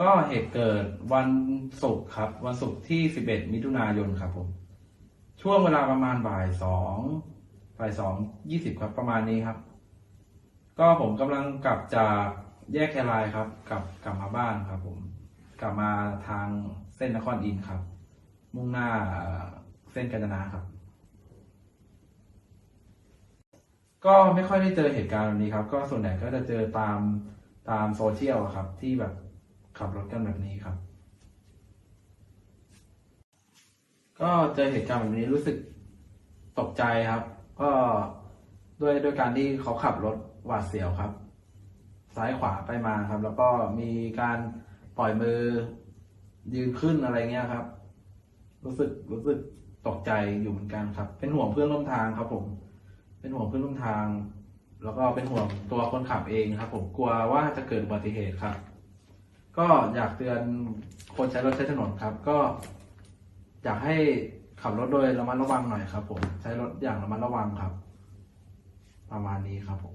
ก็เหตุเกิดวันศุกร์ครับ วันศุกร์ที่ 11 มิถุนายนครับผม ช่วงเวลาประมาณบ่ายสองบ่ายสองยี่สิบครับประมาณนี้ครับ ก็ผมกำลังกลับจากแยกแครายครับกลับกลับมาบ้านครับผม กลับมาทางเส้นนครอินทร์ครับ มุ่งหน้าเส้นกาญจนาครับ ก็ไม่ค่อยได้เจอเหตุการณ์แบบนี้ครับ ก็ส่วนใหญ่ก็จะเจอตามตามโซเชียลอะครับ ที่แบบ ขับรถกันแบบนี้ครับ ก็เจอเหตุการณ์แบบนี้รู้สึกตกใจครับ ก็ด้วยด้วยการที่เขาขับรถหวาดเสียวครับ ซ้ายขวาไปมาครับ แล้วก็มีการปล่อยมือยืนขึ้นอะไรเงี้ยครับ รู้สึกรู้สึกตกใจอยู่เหมือนกันครับ เป็นห่วงเพื่อนร่วมทางครับ ผม เป็นห่วงเพื่อนร่วมทาง แล้วก็เป็นห่วงตัวคนขับเองครับ ผมกลัวว่าจะเกิดอุบัติเหตุครับ ก็อยากเตือนคนใช้รถใช้ถนนครับ ก็ อยากให้ขับรถโดยระมัดระวังหน่อยครับ ผม ใช้รถอย่างระมัดระวังครับ ประมาณนี้ครับผม